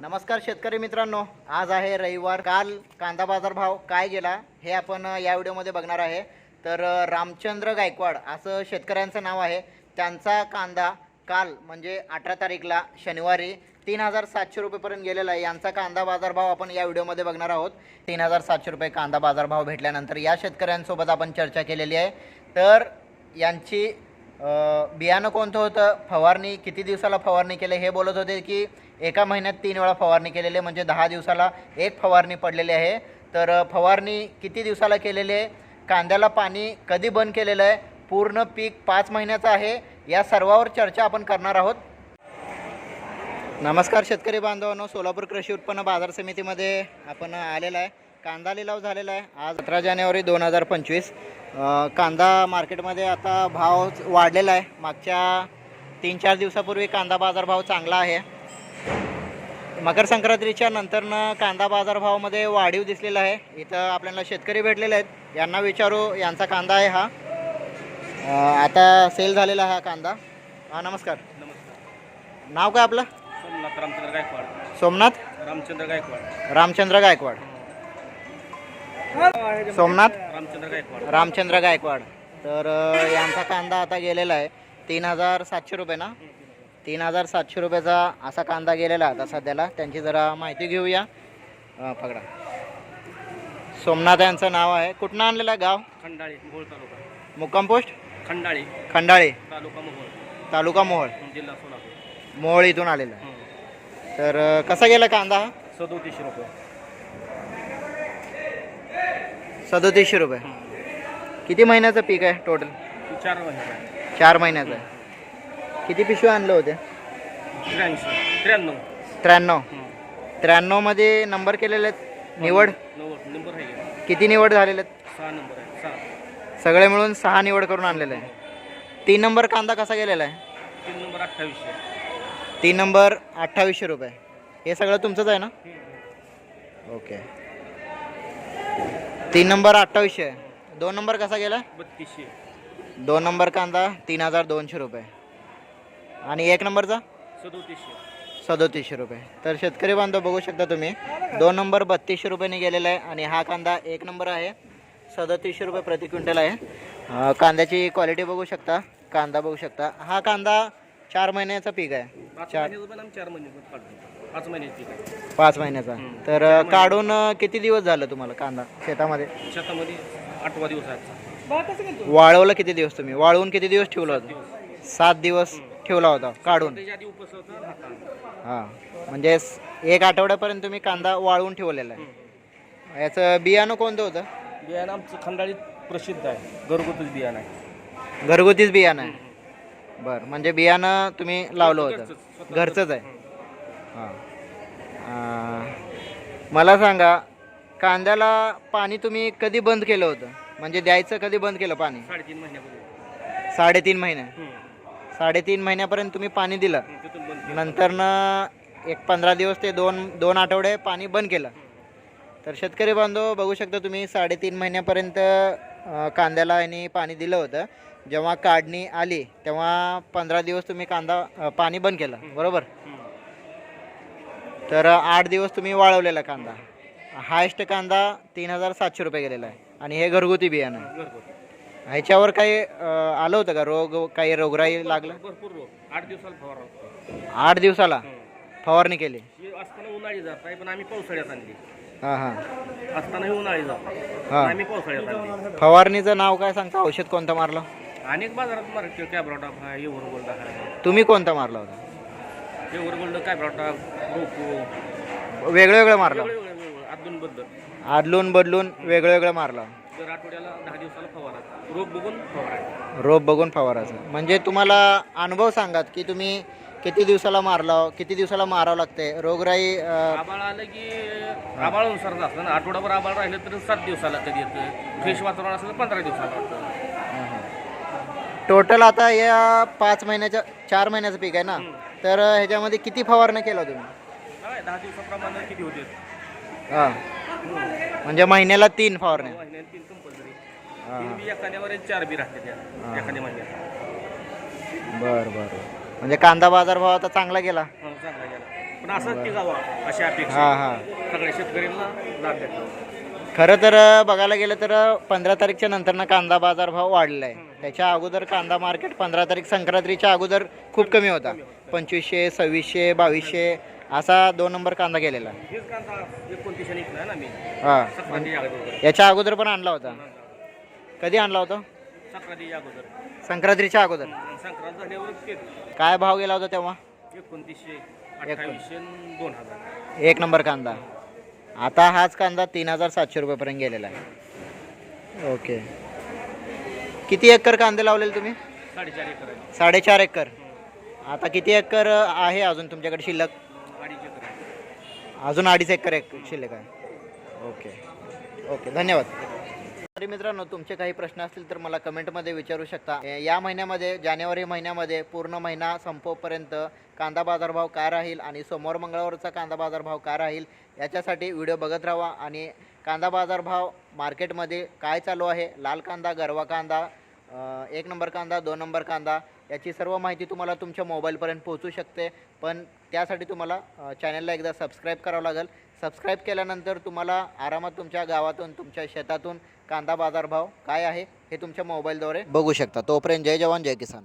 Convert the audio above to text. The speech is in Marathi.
नमस्कार शेतकरी मित्रांनो आज आहे रविवार. काल कांदा बाजार भाव काय गेला हे आपण या व्हिडिओमध्ये बघणार आहे. तर रामचंद्र गायकवाड असं शेतकऱ्यांचं नाव आहे. त्यांचा कांदा काल म्हणजे अठरा तारीखला शनिवारी तीन हजार सातशे रुपयेपर्यंत गेलेला आहे. यांचा कांदा बाजारभाव आपण या व्हिडिओमध्ये बघणार आहोत. तीन हजार सातशे रुपये कांदा बाजारभाव भेटल्यानंतर या शेतकऱ्यांसोबत आपण चर्चा केलेली आहे. तर यांची बियाणं कोणतं होतं? फवारणी किती दिवसाला फवारणी केलं? हे बोलत होते की एका महिन्यात तीन वेळा फवारणी केलेली आहे. म्हणजे दहा दिवसाला एक फवारणी पडलेली आहे. तर फवारणी किती दिवसाला केलेली आहे? कांद्याला पाणी कधी बंद केलेलं आहे? पूर्ण पीक पाच महिन्याचं आहे. या सर्वावर चर्चा आपण करणार आहोत. नमस्कार शेतकरी बांधवांनो. सोलापूर कृषी उत्पन्न बाजार समितीमध्ये आपण आलेला आहे. कांदा लिलाव झालेला आहे. आज सतरा जानेवारी दोन हजार पंचवीस. कांदा मार्केटमध्ये आता भाव वाढलेला आहे. मागच्या तीन चार दिवसापूर्वी कांदा बाजारभाव चांगला आहे. मकर संक्रांतीच्या नंतरनं कांदा बाजारभावामध्ये वाढीव दिसलेला आहे. इथं आपल्याला शेतकरी भेटलेले आहेत. यांना विचारू यांचा कांदा आहे हा. आता सेल झालेला हा कांदा. हा नमस्कार. नमस्कार. नाव काय आपलं? सोमनाथ रामचंद्र गायकवाड. सोमनाथ? रामचंद्र गायकवाड. रामचंद्र गायकवाड. सोमनाथ? रामचंद्र गायकवाड. रामचंद्र गायकवाड. तर यांचा कांदा आता गेलेला आहे. तीन हजार सातशे रुपये ना? तीन हजार सातशे रुपयाचा असा कांदा गेलेला आता सध्याला. त्यांची जरा माहिती घेऊया. पकडा. सोमनाथ यांचं नाव आहे. कुठनं आणलेलं आहे गाव? खंडाळी मोहोळ तालुका. मुक्काम पोस्ट? खंडाळी. खंडाळे. तालुका मोहोळ. तालुका मोहोळ. जिल्हा सोलापूर. मोहोळ इथून आलेला आहे. हं. तर अ, कसा गेला कांदा हा? सदोतीसशे रुपये. सदोतीसशे रुपये. किती महिन्याचं पीक आहे टोटल चार महिने. चार महिन्याचं आहे. किती पिशव्या आणलं होते? त्र्याऐंशी. त्र्याण्णव. त्र्याण्णव. त्र्याण्णवमध्ये नंबर केलेले आहेत? निवड? नव्वद. नंबर आहे का? किती निवड झालेले आहेत? सहा नंबर आहे. सहा. सगळे मिळून सहा निवड करून आणलेले आहे. तीन नंबर कांदा कसा गेलेला आहे? तीन नंबर अठ्ठावीसशे. तीन नंबर अठ्ठावीसशे रुपये. हे सगळं तुमचंच आहे ना? ओके. तीन नंबर अठ्ठावीसशे. आहे दोन नंबर कसा गेला? बत्तीसशे. दोन नंबर कांदा तीन हजार दोनशे रुपये. आणि एक नंबरचा? सदोतीसशे. सदोतीसशे रुपये. तर शेतकरी बांधव बघू शकता तुम्ही दोन नंबर बत्तीसशे रुपयाने गेलेला आहे आणि हा कांदा एक नंबर आहे. सदतीसशे रुपये प्रति क्विंटल आहे. कांद्याची क्वालिटी बघू शकता कांदा बघू शकता. हा कांदा चार महिन्याचा पीक आहे. पाच चार पाच महिन्याची. पाच महिन्याचा तर काढून किती दिवस झालं तुम्हाला कांदा शेतामध्ये? शेतामध्ये आठवा दिवस आहे. वाळवलं किती दिवस तुम्ही? वाळवून किती दिवस ठेवला होता? सात दिवस. ठेवला होता काढून. त्याच्या आधी उपस होतं. हातानं. हां म्हणजे एक आठवड्यापर्यंत तुम्ही कांदा वाळवून ठेवलेला आहे. याचं बियाणं कोणतं होतं? बियाणं आमचं खंडाळीत प्रसिद्ध आहे. घरगुतीच बियाणं आहे. घरगुतीच बियाणं आहे? बरं म्हणजे बियाणं तुम्ही लावलं होतं. घरचंच, स्वतः घरचंच आहे. हां. अं, मला सांगा कांद्याला पाणी तुम्ही कधी बंद केलं होतं? म्हणजे द्यायचं कधी बंद केलं पाणी? साडेतीन महिन्यापूर्वी. साडेतीन महिने. हम्म. साडेतीन महिन्यापर्यंत तुम्ही पाणी दिलं. नंतरनं एक पंधरा दिवस ते दोन दोन आठवडे पाणी बंद केलं. तर शेतकरी बांधव बघू शकता तुम्ही साडेतीन महिन्यापर्यंत कांद्याला यांनी पाणी दिलं होतं. जेव्हा काढणी आली तेव्हा पंधरा दिवस तुम्ही कांदा पाणी बंद केलं. बरोबर? तर आठ दिवस तुम्ही वाळवलेला कांदा. हायस्ट कांदा तीन हजार सातशे रुपये गेलेला आहे. आणि हे घरगुती बियाणं आहे. ह्याच्यावर काही अं, आलं होतं का रोग काही रोगराई लागलं? भरपूर रोग. आठ दिवसाला फवारा. आठ दिवसाला. फवारणी केली? ही असताना उन्हाळी जात आहे पण आम्ही पावसाळ्यात आणली. हां हां. असताना ही उन्हाळी जात हां. आम्ही पावसाळ्यात आणली. फवारणीचं नाव काय सांगता? औषध कोणतं मारलं? अनेक बाजारात मार्केट कॅब्रॉटा गोल्ड तुम्ही कोणतं मारलं होतं? एवर गोल्ड कॅब्रॉटा रोको. वेगळं वेगळं मारलं? वेगळे वेगळे. वेगळे अदून बद्दल. आदलून बदलून वेगळं वेगळं मारलं. दर आठवड्याला दहा दिवसाला फवारा रोग बघून फवारा रोप बघून फवाराचं म्हणजे तुम्हाला अनुभव सांगात की तुम्ही किती दिवसाला मारलं किती दिवसाला मारावं लागते? रोगराई अं, आबाळ आलं की आबाळानुसार असतं ना. आठवडाभर आबाळ राहिलं तर सात दिवसाला कधी येतं. फ्रेश वातावरण असलं तर पंधरा दिवसाला वाटतं. टोटल आता या पाच महिन्याच्या चार महिन्याचं पीक आहे ना? तर ह्याच्यामध्ये किती फवारणं केलं तुम्ही? काय? दहा दिवसाप्रमाणे किती होते? हां. म्हणजे महिन्याला तीन फवारण्या महिन्यात तीन कंपल्सरी हां तीन बी एखाद्यावर चार बी राहते त्या एखाद्या महिन्यात बरं बरं. म्हणजे कांदा बाजार भाव आता चांगला गेला. हो, चांगला गेला. पण असंच ती जावा अशी अपेक्षा हां. हां. सगळ्या शेतकऱ्यांना लाभ खरं तर अ, बघायला गेलं तर पंधरा तारीखच्या नंतरनं कांदा बाजार भाव वाढलेला आहे त्याच्या अगोदर कांदा मार्केट पंधरा तारीख संक्रांतीच्या अगोदर खूप कमी होता. पंचवीसशे सव्वीसशे बावीसशे असा दोन नंबर कांदा गेलेला. हेच कांदा एकोणतीसशे निघलाय ना मी. हां. सक्रांती अगोदर याच्या अगोदर पण आणला होता. कधी आणला होता? सक्रांती अगोदर. संक्रांतीच्या अगोदर. संक्रांत झाल्यावर ते काय भाव गेला होता तेव्हा? एकोणतीसशे अठ्ठावीसशे आणि दोन हजार. एक नंबर कांदा. आता हाच कांदा तीन हजार सातशे रुपयेपर्यंत गेलेला आहे. ओके. किती एकर कांदे लावलेले तुम्ही? साडेचार एकर आहे. साडेचार एकर. आता किती एकर आहे अजून तुमच्याकडे शिल्लक? अडीच एकर आहे. अजून अडीच एकर एक शिल्लक आहे. ओके. ओके धन्यवाद. तरी मित्रांनो तुमचे काही प्रश्न असतील तर मला कमेंटमध्ये विचारू शकता. या महिन्यामध्ये जानेवारी महिन्यामध्ये पूर्ण महिना संपोपर्यंत कांदा बाजारभाव काय राहील आणि सोमवार मंगळवारचा कांदा बाजारभाव काय राहील याच्यासाठी व्हिडिओ बघत राहा आणि कांदा बाजारभाव मार्केटमध्ये काय चालू आहे? लाल कांदा गरवा कांदा एक नंबर कांदा दोन नंबर कांदा याची सर्व माहिती तुम्हाला तुमच्या मोबाईलपर्यंत पोहोचू शकते. पण त्यासाठी तुम्हाला चॅनलला एकदा सबस्क्राईब करावं लागेल. सबस्क्राईब केल्यानंतर तुम्हाला आरामात तुमच्या गावातून तुमच्या शेतातून कांदा बाजारभाव काय आहे हे तुमच्या मोबाईलद्वारे बघू शकता. तोपर्यंत जय जवान जय किसान.